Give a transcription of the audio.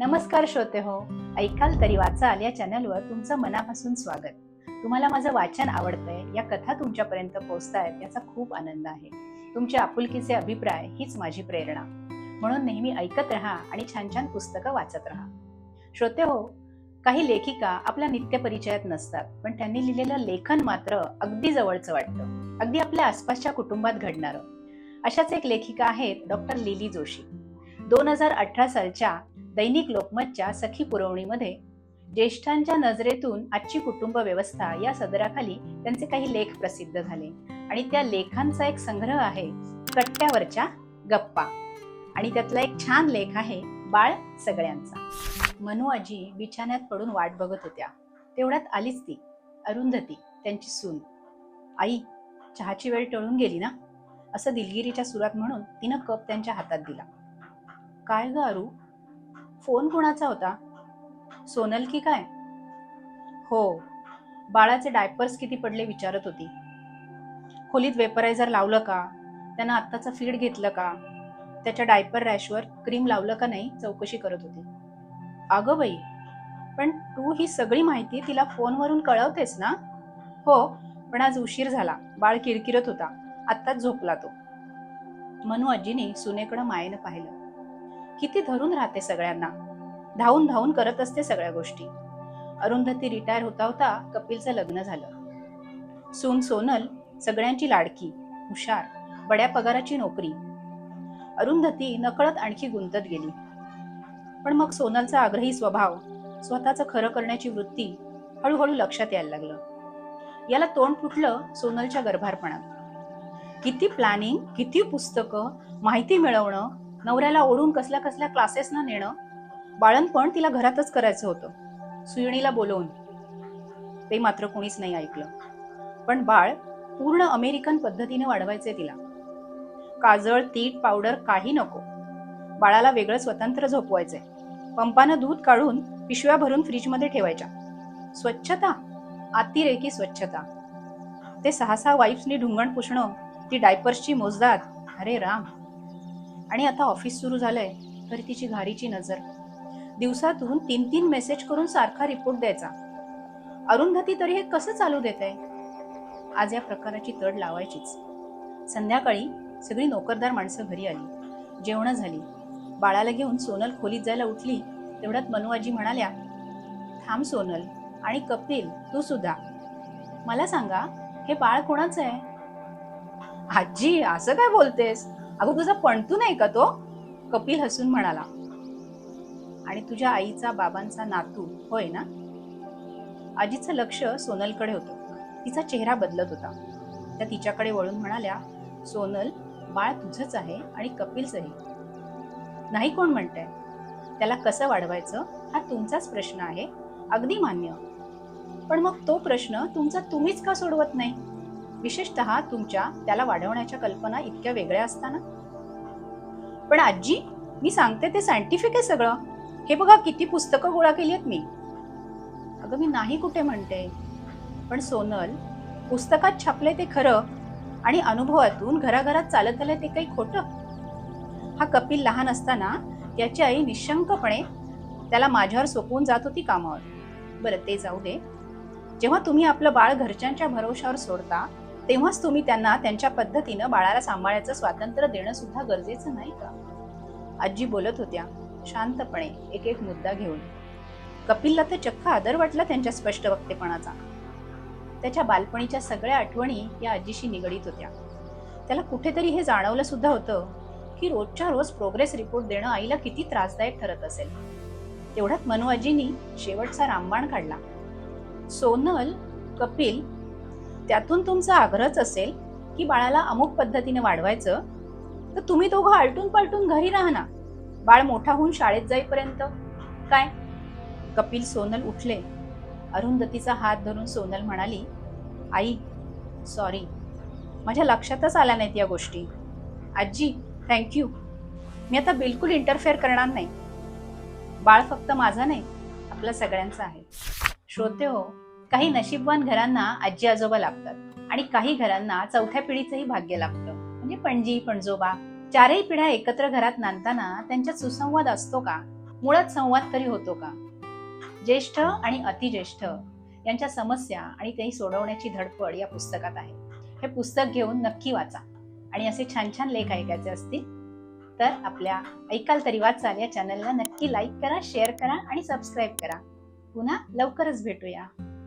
नमस्कार श्रोते हो ऐकाल तरी वाचाल या चॅनलवर तुमचं मनापासून स्वागत. तुम्हाला माझं वाचन आवडतंय या कथा तुमच्यापर्यंत पोहोचतायत याचा खूप आनंद आहे. तुमचे आपुलकीचे अभिप्राय हीच माझी प्रेरणा. म्हणून नेहमी ऐकत राहा आणि छान छान पुस्तकं वाचत राहा. श्रोते हो काही लेखिका आपल्या नित्यपरिचयात नसतात पण त्यांनी लिहिलेलं लेखन मात्र अगदी जवळचं वाटतं. अगदी आपल्या आसपासच्या कुटुंबात घडणारं. अशाच एक लेखिका आहेत डॉक्टर लिली जोशी. दोन हजार अठरा सालच्या दैनिक लोकमतच्या सखी पुरवणीमध्ये ज्येष्ठांच्या नजरेतून आजची कुटुंब व्यवस्था या सदराखाली त्यांचे काही लेख प्रसिद्ध झाले. आणि त्या लेखांचा एक संग्रह आहे कट्ट्यावरच्या गप्पा. आणि त्यातला एक छान लेख आहे बाळ सगळ्यांचा. मनू आजी बिछाण्यात पडून वाट बघत होत्या. तेवढ्यात आलीच ती अरुंधती त्यांची सून. आई चहाची वेळ टळून गेली ना? असं दिलगिरीच्या सुरात म्हणून तिनं कप त्यांच्या हातात दिला. काय ग अरू? फोन कोणाचा होता? सोनल की काय? हो. बाळाचे डायपर्स किती पडले विचारत होती. खोलीत वेपरायझर लावलं का? त्यानं आत्ताचं फीड घेतलं का? त्याच्या डायपर रॅशवर क्रीम लावलं का नाही? चौकशी करत होती. अगं बाई पण तू ही सगळी माहिती तिला फोनवरून कळवतेस ना? हो पण आज उशीर झाला. बाळ किरकिरत होता. आत्ताच झोपला तो. मनू आजीने सुनेकडं मायेनं पाहिलं. किती धरून राहते सगळ्यांना. धावून धावून करत असते सगळ्या गोष्टी. अरुंधती रिटायर होता होता कपिलचं लग्न झालं. सून सोनल सगळ्यांची लाडकी हुशार बड्या पगाराची नोकरी. अरुंधती नकळत आणखी गुंतत गेली. पण मग सोनलचा आग्रही स्वभाव स्वतःचं खरं करण्याची वृत्ती हळूहळू लक्षात यायला लागलं. याला तोंड फुटलं सोनलच्या गर्भारपणात. किती प्लॅनिंग किती पुस्तकं माहिती मिळवणं नवऱ्याला ओढून कसल्या कसल्या क्लासेसना नेणं बाळणपण तिला घरातच करायचं होतं. सुयणीला बोलवून ते मात्र कोणीच नाही ऐकलं. पण बाळ पूर्ण अमेरिकन पद्धतीने वाढवायचे तिला. काजळ तीट पावडर काही नको. बाळाला वेगळं स्वतंत्र झोपवायचंय. पंपानं दूध काढून पिशव्या भरून फ्रीजमध्ये ठेवायच्या. स्वच्छता अतिरेकी स्वच्छता. ते सहा सहा वाईफ्सनी ढुंगण पुसणं ती डायपर्सची मोजदात अरे राम. आणि आता ऑफिस सुरू झालंय तरी तिची घारीची नजर. दिवसातून तीन तीन मेसेज करून सारखा रिपोर्ट द्यायचा. अरुंधती तरी हे कसं चालू देत आहे आज या प्रकाराची तड लावायचीच. संध्याकाळी सगळी नोकरदार माणसं घरी आली. जेवणं झाली. बाळाला घेऊन सोनल खोलीत जायला उठली. तेवढ्यात मनुआजी म्हणाल्या थांब सोनल आणि कपिल तू सुद्धा. मला सांगा हे बाळ कोणाचं आहे? आजी असं काय बोलतेस? अगं तुझा पणतू नाही का तो? कपिल हसून म्हणाला. आणि तुझ्या आईचा बाबांचा नातू होय ना? आजीचं लक्ष सोनलकडे होतं. तिचा चेहरा बदलत होता. त्या तिच्याकडे वळून म्हणाल्या सोनल बाळ तुझंच आहे आणि कपिलचंही नाही कोण म्हणतंय? त्याला कसं वाढवायचं? हा तुमचाच प्रश्न आहे. अगदी मान्य. पण मग तो प्रश्न तुमचा तुम्हीच का सोडवत नाही? विशेषत तुमच्या त्याला वाढवण्याच्या कल्पना इतक्या वेगळ्या असताना? पण आजी मी सांगते ते सायंटिफिक आहे सगळं. हे बघा किती पुस्तकं गोळा केली आहेत मी. अगं मी नाही कुठे म्हणते. पण सोनल पुस्तकात छापले ते खरं आणि अनुभवातून घराघरात चालत आलं ते काही खोटं. हा कपिल लहान असताना त्याची आई निशंकपणे त्याला माझ्यावर सोपवून जात होती कामावर. बरं ते जाऊ दे. जेव्हा तुम्ही आपलं बाळ घरच्यांच्या भरोशावर सोडता तेव्हाच तुम्ही त्यांना त्यांच्या पद्धतीनं बाळाला सांभाळायचं स्वातंत्र्य देणं सुद्धा गरजेचं नाही का? आजी बोलत होत्या शांतपणे एक एक मुद्दा घेऊन. कपिलला तर चक्क आदर वाटला त्यांच्या स्पष्ट वक्तेपणाचा. त्याच्या बालपणीच्या सगळ्या आठवणी या आजीशी निगडीत होत्या. त्याला कुठेतरी हे जाणवलं सुद्धा होतं की रोजच्या रोज प्रोग्रेस रिपोर्ट देणं आईला किती त्रासदायक ठरत असेल. तेवढ्यात मनू शेवटचा रामबाण काढला. सोनल कपिल त्यातून तुमचा आग्रहच असेल की बाळाला अमुक पद्धतीने वाढवायचं तर तुम्ही दोघं आलटून पालटून घरी राहा ना. बाळ मोठा होऊन शाळेत जाईपर्यंत. काय? कपिल सोनल उठले. अरुंधतीचा हात धरून सोनल म्हणाली आई सॉरी माझ्या लक्षातच आल्या नाहीत या गोष्टी. आजी थँक्यू मी आता बिलकुल इंटरफेअर करणार नाही. बाळ फक्त माझा नाही आपला सगळ्यांचं आहे. श्रोते हो काही नशीबवान घरांना आजी आजोबा लागतात आणि काही घरांना चौथ्या पिढीचंही भाग्य लागतं म्हणजे पणजी पणजोबा चारही पिढ्या एकत्र घरात नांदताना त्यांच्यात सुसंवाद असतो का? मुळात संवाद तरी होतो का? ज्येष्ठ आणि अतिज्येष्ठ यांच्या समस्या आणि ते सोडवण्याची धडपड या पुस्तकात आहे. हे पुस्तक घेऊन नक्की वाचा आणि असे छान छान लेख ऐकायचे असतील तर आपल्या ऐकाल तरी वाचाल या चॅनलला नक्की लाईक करा शेअर करा आणि सबस्क्राईब करा. पुन्हा लवकरच भेटूया.